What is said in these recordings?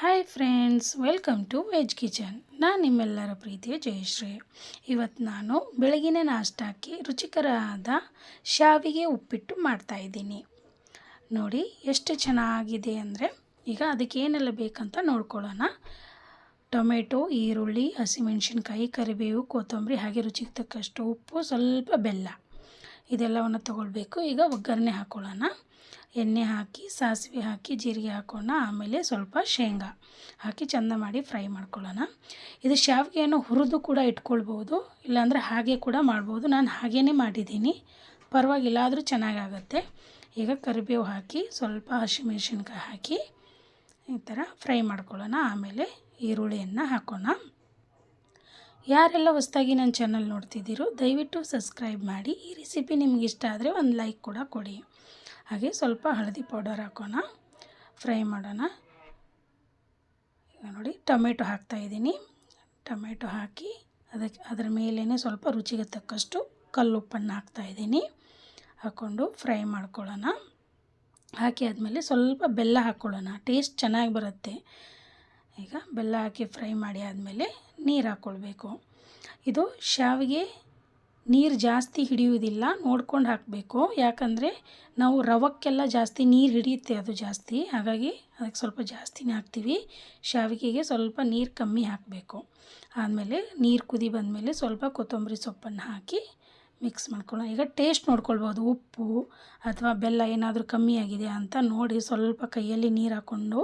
Hi friends welcome to veg kitchen ನಾನು ನಿಮ್ಮೆಲ್ಲರ ಪ್ರೀತಿಯ ಜಯಶ್ರೀ. ಇವತ್ತು ನಾನು ಬೆಳಗಿನ ನಾಷ್ಟಕ್ಕೆ ರುಚಿಕರವಾದ ಶಾವಿಗೆ ಉಪ್ಪಿಟ್ಟು ಮಾಡ್ತಾಯಿದ್ದೀನಿ ನೋಡಿ, ಎಷ್ಟು ಚೆನ್ನಾಗಿದೆ ಅಂದರೆ ಈಗ ಅದಕ್ಕೆ ಏನೆಲ್ಲ ಬೇಕಂತ ನೋಡ್ಕೊಳ್ಳೋಣ. ಟೊಮೆಟೊ, ಈರುಳ್ಳಿ, ಹಸಿಮೆಣಸಿನ್ಕಾಯಿ, ಕರಿಬೇವು, ಕೊತ್ತಂಬರಿ, ಹಾಗೆ ರುಚಿಗೆ ತಕ್ಕಷ್ಟು ಉಪ್ಪು, ಸ್ವಲ್ಪ ಬೆಲ್ಲ. ಇದೆಲ್ಲವನ್ನು ತಗೊಳ್ಬೇಕು. ಈಗ ಒಗ್ಗರಣೆ ಹಾಕ್ಕೊಳ್ಳೋಣ ಎಣ್ಣೆ ಹಾಕಿ, ಸಾಸಿವೆ ಹಾಕಿ, ಜೀರಿಗೆ ಹಾಕೋಣ. ಆಮೇಲೆ ಸ್ವಲ್ಪ ಶೇಂಗಾ ಹಾಕಿ ಚೆಂದ ಮಾಡಿ ಫ್ರೈ ಮಾಡ್ಕೊಳ್ಳೋಣ. ಇದು ಶಾವಿಗೆಯನ್ನು ಹುರಿದು ಕೂಡ ಇಟ್ಕೊಳ್ಬೋದು. ಇಲ್ಲಾಂದರೆ ಹಾಗೆ ಕೂಡ ಮಾಡ್ಬೋದು. ನಾನು ಹಾಗೇ ಮಾಡಿದ್ದೀನಿ. ಪರವಾಗಿಲ್ಲ ಆದರೂ ಚೆನ್ನಾಗಾಗತ್ತೆ. ಈಗ ಕರಿಬೇವು ಹಾಕಿ, ಸ್ವಲ್ಪ ಹಸಿಮೆಣ್ಸಿನ್ಕಾಯಿ ಹಾಕಿ ಈ ಥರ ಫ್ರೈ ಮಾಡ್ಕೊಳ್ಳೋಣ. ಆಮೇಲೆ ಈರುಳ್ಳಿಯನ್ನು ಹಾಕೋಣ. ಯಾರೆಲ್ಲ ಹೊಸ್ದಾಗಿ ನನ್ನ ಚಾನಲ್ ನೋಡ್ತಿದ್ದೀರೋ ದಯವಿಟ್ಟು ಸಬ್ಸ್ಕ್ರೈಬ್ ಮಾಡಿ. ಈ ರೆಸಿಪಿ ನಿಮ್ಗೆ ಇಷ್ಟ ಆದರೆ ಒಂದು ಲೈಕ್ ಕೂಡ ಕೊಡಿ. ಹಾಗೆ ಸ್ವಲ್ಪ ಹಳದಿ ಪೌಡರ್ ಹಾಕೋಣ. ಫ್ರೈ ಮಾಡೋಣ. ಈಗ ನೋಡಿ, ಟೊಮೆಟೊ ಹಾಕ್ತಾಯಿದ್ದೀನಿ ಟೊಮೆಟೊ ಹಾಕಿ ಅದಕ್ಕೆ ಅದರ ಮೇಲೇ ಸ್ವಲ್ಪ ರುಚಿಗೆ ತಕ್ಕಷ್ಟು ಕಲ್ಲುಪ್ಪನ್ನು ಹಾಕ್ತಾಯಿದ್ದೀನಿ ಹಾಕ್ಕೊಂಡು ಫ್ರೈ ಮಾಡ್ಕೊಳ್ಳೋಣ. ಹಾಕಿ ಆದಮೇಲೆ ಸ್ವಲ್ಪ ಬೆಲ್ಲ ಹಾಕ್ಕೊಳ್ಳೋಣ. ಟೇಸ್ಟ್ ಚೆನ್ನಾಗಿ ಬರುತ್ತೆ. ಈಗ ಬೆಲ್ಲ ಹಾಕಿ ಫ್ರೈ ಮಾಡಿ ಆದಮೇಲೆ ನೀರು ಹಾಕ್ಕೊಳ್ಬೇಕು ಇದು ಶಾವಿಗೆ ನೀರು ಜಾಸ್ತಿ ಹಿಡಿಯುವುದಿಲ್ಲ, ನೋಡ್ಕೊಂಡು ಹಾಕಬೇಕು. ಯಾಕಂದರೆ ನಾವು ರವಕ್ಕೆಲ್ಲ ಜಾಸ್ತಿ ನೀರು ಹಿಡಿಯುತ್ತೆ ಅದು ಜಾಸ್ತಿ. ಹಾಗಾಗಿ ಅದಕ್ಕೆ ಸ್ವಲ್ಪ ಜಾಸ್ತಿನೇ ಹಾಕ್ತೀವಿ. ಶಾವಿಗೆಗೆ ಸ್ವಲ್ಪ ನೀರು ಕಮ್ಮಿ ಹಾಕಬೇಕು. ಆದಮೇಲೆ ನೀರು ಕುದಿ ಬಂದಮೇಲೆ ಸ್ವಲ್ಪ ಕೊತ್ತಂಬರಿ ಸೊಪ್ಪನ್ನು ಹಾಕಿ ಮಿಕ್ಸ್ ಮಾಡ್ಕೊಳ್ಳೋಣ. ಈಗ ಟೇಸ್ಟ್ ನೋಡ್ಕೊಳ್ಬೋದು. ಉಪ್ಪು ಅಥವಾ ಬೆಲ್ಲ ಏನಾದರೂ ಕಮ್ಮಿ ಆಗಿದೆ ಅಂತ ನೋಡಿ ಸ್ವಲ್ಪ ಕೈಯಲ್ಲಿ ನೀರು ಹಾಕ್ಕೊಂಡು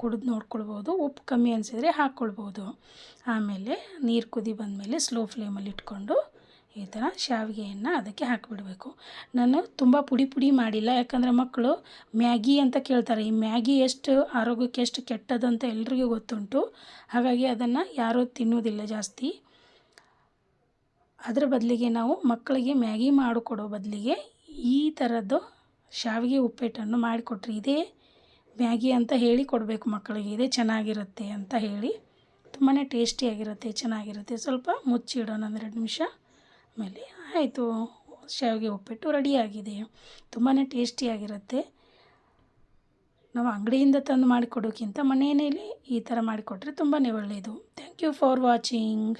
ಕುಡಿದು ನೋಡ್ಕೊಳ್ಬೋದು. ಉಪ್ಪು ಕಮ್ಮಿ ಅನಿಸಿದರೆ ಹಾಕ್ಕೊಳ್ಬೋದು. ಆಮೇಲೆ ನೀರು ಕುದಿ ಬಂದಮೇಲೆ ಸ್ಲೋ ಫ್ಲೇಮಲ್ಲಿ ಇಟ್ಕೊಂಡು ಈ ಥರ ಶಾವಿಗೆಯನ್ನು ಅದಕ್ಕೆ ಹಾಕಿಬಿಡಬೇಕು. ನಾನು ತುಂಬ ಪುಡಿ ಪುಡಿ ಮಾಡಿಲ್ಲ. ಯಾಕಂದರೆ ಮಕ್ಕಳು ಮ್ಯಾಗಿ ಅಂತ ಕೇಳ್ತಾರೆ. ಈ ಮ್ಯಾಗಿ ಎಷ್ಟು ಆರೋಗ್ಯಕ್ಕೆ ಎಷ್ಟು ಕೆಟ್ಟದಂತ ಎಲ್ರಿಗೂ ಗೊತ್ತುಂಟು. ಹಾಗಾಗಿ ಅದನ್ನು ಯಾರೂ ತಿನ್ನೋದಿಲ್ಲ ಜಾಸ್ತಿ. ಅದರ ಬದಲಿಗೆ ನಾವು ಮಕ್ಕಳಿಗೆ ಮ್ಯಾಗಿ ಮಾಡಿಕೊಡೋ ಬದಲಿಗೆ ಈ ಥರದ್ದು ಶಾವಿಗೆ ಉಪ್ಪಿಟ್ಟನ್ನು ಮಾಡಿಕೊಟ್ರಿ. ಇದೇ ಮ್ಯಾಗಿ ಅಂತ ಹೇಳಿ ಕೊಡಬೇಕು ಮಕ್ಕಳಿಗೆ. ಇದೇ ಚೆನ್ನಾಗಿರುತ್ತೆ ಅಂತ ಹೇಳಿ. ತುಂಬಾ ಟೇಸ್ಟಿಯಾಗಿರುತ್ತೆ, ಚೆನ್ನಾಗಿರುತ್ತೆ. ಸ್ವಲ್ಪ ಮುಚ್ಚಿಡೋಣ ಒಂದು ಎರಡು ನಿಮಿಷ. ಆಮೇಲೆ ಆಯಿತು. ಶಾವಿಗೆ ಉಪ್ಪಿಟ್ಟು ರೆಡಿಯಾಗಿದೆ. ತುಂಬಾ ಟೇಸ್ಟಿಯಾಗಿರುತ್ತೆ. ನಾವು ಅಂಗಡಿಯಿಂದ ತಂದು ಮಾಡಿಕೊಡೋಕ್ಕಿಂತ ಮನೆಯಲ್ಲಿ ಈ ಥರ ಮಾಡಿಕೊಟ್ರೆ ತುಂಬಾ ಒಳ್ಳೆಯದು ಥ್ಯಾಂಕ್ ಯು ಫಾರ್ ವಾಚಿಂಗ್